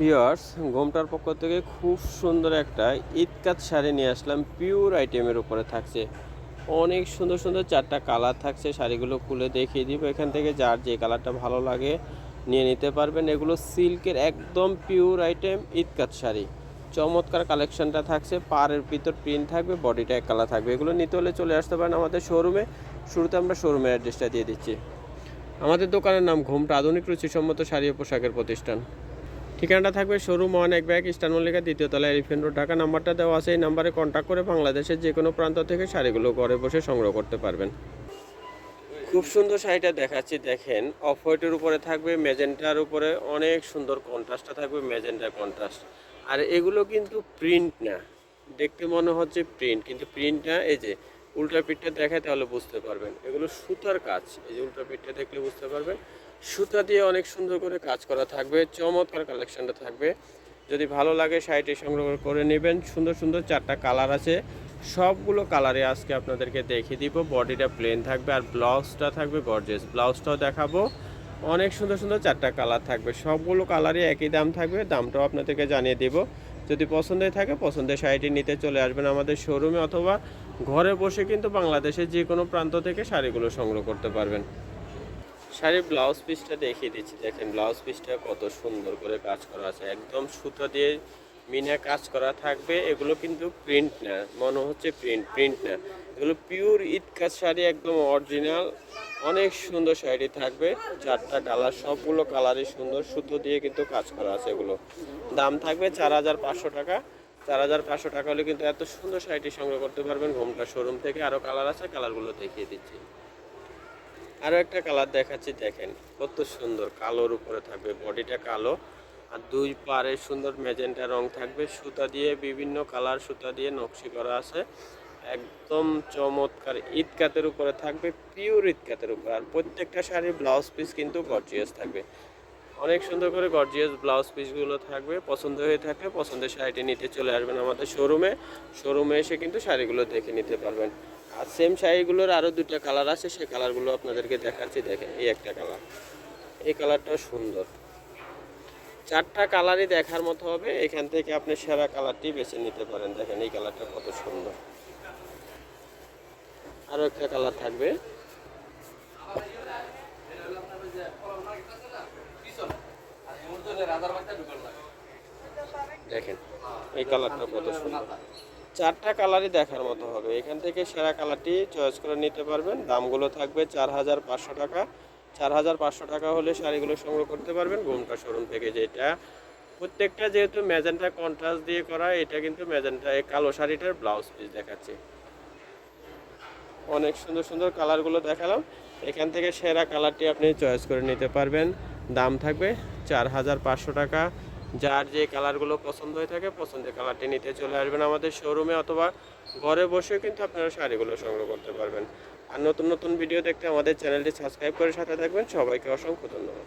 Viewers গোমটার পক্ষ থেকে খুব সুন্দর একটা ইতকাত শাড়ি নিয়ে আসলাম। পিওর আইটেমের উপরে থাকছে। অনেক সুন্দর সুন্দর চারটা কালার থাকছে। শাড়িগুলো খুলে দেখিয়ে দিব। এখান থেকে যার যে কালারটা ভালো লাগে নিয়ে নিতে পারবেন। এগুলো সিল্কের একদম পিওর আইটেম ইতকাত শাড়ি। চমৎকার কালেকশনটা থাকছে। পাড়ের ভিতর প্রিন্ট থাকবে, বডিটা এক কালার থাকবে। এগুলো নিতে হলে চলে আসতে পারেন আমাদের শোরুমে শুরুতে আমরা শোরুমের অ্যাড্রেসটা দিয়ে দিচ্ছি। আমাদের দোকানের নাম ঘুমটা আধুনিক রুচিসম্মত শাড়ি ও পোশাকের প্রতিষ্ঠান। ঠিকানাটা থাকবে শোরুম ওয়ান এক ব্যাগ ইস্টার্ন মল্লিকা দ্বিতীয় তলা এলিফেন্ট রোড ঢাকা নাম্বারটা দেওয়া আছে, এই নাম্বারে কন্ট্যাক্ট করে বাংলাদেশের যে কোনো প্রান্ত থেকে শাড়িগুলো ঘরে বসে সংগ্রহ করতে পারবেন। খুব সুন্দর শাড়িটা দেখাচ্ছি, দেখেন। অফ হোয়াইটের উপরে থাকবে মেজেন্টার উপরে অনেক সুন্দর কন্ট্রাস্টটা থাকবে মেজেন্টার কন্ট্রাস্ট আর এগুলো কিন্তু প্রিন্ট না। দেখতে মনে হচ্ছে প্রিন্ট কিন্তু প্রিন্ট না, এই যে উল্টা পিঠটা দেখায় তাহলে বুঝতে পারবেন। এগুলো সুতার কাজ, এই যে উল্টা পিঠটা দেখলে বুঝতে পারবেন। সুতা দিয়ে অনেক সুন্দর করে কাজ করা থাকবে, চমৎকার কালেকশনটা থাকবে। যদি ভালো লাগে শাড়িটি সংগ্রহ করে নেবেন, সুন্দর সুন্দর চারটা কালার আছে। সবগুলো কালারে আজকে আপনাদেরকে দেখিয়ে দিব বডিটা প্লেন থাকবে আর ব্লাউজটা থাকবে গর্জেস ব্লাউজটাও দেখাবো, অনেক সুন্দর সুন্দর চারটা কালার থাকবে। সবগুলো কালারই একই দাম থাকবে, দামটাও আপনাদেরকে জানিয়ে দিব। যদি পছন্দের থাকে, পছন্দের শাড়িটি নিতে চলে আসবেন আমাদের শোরুমে অথবা ঘরে বসে কিন্তু বাংলাদেশের যে কোনো প্রান্ত থেকে শাড়িগুলো সংগ্রহ করতে পারবেন। শাড়ির ব্লাউজ পিসটা দেখিয়ে দিচ্ছি। দেখেন, ব্লাউজ পিসটা কত সুন্দর করে কাজ করা আছে। একদম সুতো দিয়ে মিনা কাজ করা থাকবে। এগুলো কিন্তু প্রিন্ট না। মনে হচ্ছে প্রিন্ট প্রিন্ট না। এগুলো পিওর কাজ শাড়ি, একদম অরিজিনাল অনেক সুন্দর শাড়ি থাকবে। চারটা কালার সবগুলো কালারই সুন্দর। সুতো দিয়ে কিন্তু কাজ করা আছে এগুলো। দাম থাকবে চার হাজার পাঁচশো টাকা। চার হাজার পাঁচশো টাকা হলে কিন্তু এত সুন্দর শাড়িটি সংগ্রহ করতে পারবেন। ঘোমটা শোরুম থেকে আরও কালার আছে কালারগুলো দেখিয়ে দিচ্ছি। আরও একটা কালার দেখাচ্ছি, দেখেন। কত সুন্দর কালোর উপরে থাকবে, বডিটা কালো। আর দুই পারে সুন্দর মেজেন্টা রং থাকবে, সুতা দিয়ে বিভিন্ন কালার সুতা দিয়ে নকশি করা আছে। একদম চমৎকার ইটকাতের উপরে থাকবে পিওর ইটকাতের উপরে। আর প্রত্যেকটা শাড়ির ব্লাউজ পিস কিন্তু গর্জিয়াস থাকবে। অনেক সুন্দর করে গর্জিয়াস ব্লাউজ পিসগুলো থাকবে, পছন্দ হয়ে থাকলে পছন্দের শাড়িটি নিতে চলে আসবেন আমাদের শোরুমে শোরুমে এসে কিন্তু শাড়িগুলো দেখে নিতে পারবেন। আর সেম শাড়িগুলোর আরও দুটা কালার আছে, সেই কালারগুলো আপনাদেরকে দেখাচ্ছি, দেখেন, এই একটা কালার এই কালারটা সুন্দর। চারটা কালারই দেখার মতো হবে, এখান থেকে আপনি সেরা কালারটি বেছে নিতে পারেন। দেখেন, এই কালারটা কত সুন্দর। আরও একটা কালার থাকবে। দেখেন, এই কালারটা কত সুন্দর। চারটা কালারই দেখার মতো হবে। এখান থেকে সেরা কালারটি চয়েস করে নিতে পারবেন। দামগুলো থাকবে চার হাজার পাঁচশো টাকা। চার হাজার পাঁচশো টাকা হলে শাড়িগুলো সংগ্রহ করতে পারবেন গোমটা শোরুম থেকে যেটা। প্রত্যেকটা যেহেতু ম্যাজেন্টা কন্ট্রাস্ট দিয়ে করা, এটা কিন্তু ম্যাজেন্টা এই কালো শাড়িটার ব্লাউজ পিস দেখাচ্ছে। অনেক সুন্দর সুন্দর কালারগুলো দেখালাম। এখান থেকে সেরা কালারটি আপনি চয়েস করে নিতে পারবেন। দাম থাকবে চার হাজার পাঁচশো টাকা। যার যে কালারগুলো পছন্দ হয়ে থাকে, পছন্দের কালারটি নিতে চলে আসবেন আমাদের শোরুমে অথবা ঘরে বসেও কিন্তু আপনারা শাড়িগুলো সংগ্রহ করতে পারবেন। আর নতুন নতুন ভিডিও দেখতে আমাদের চ্যানেলটি সাবস্ক্রাইব করে সাথে থাকবেন। সবাইকে অসংখ্য ধন্যবাদ।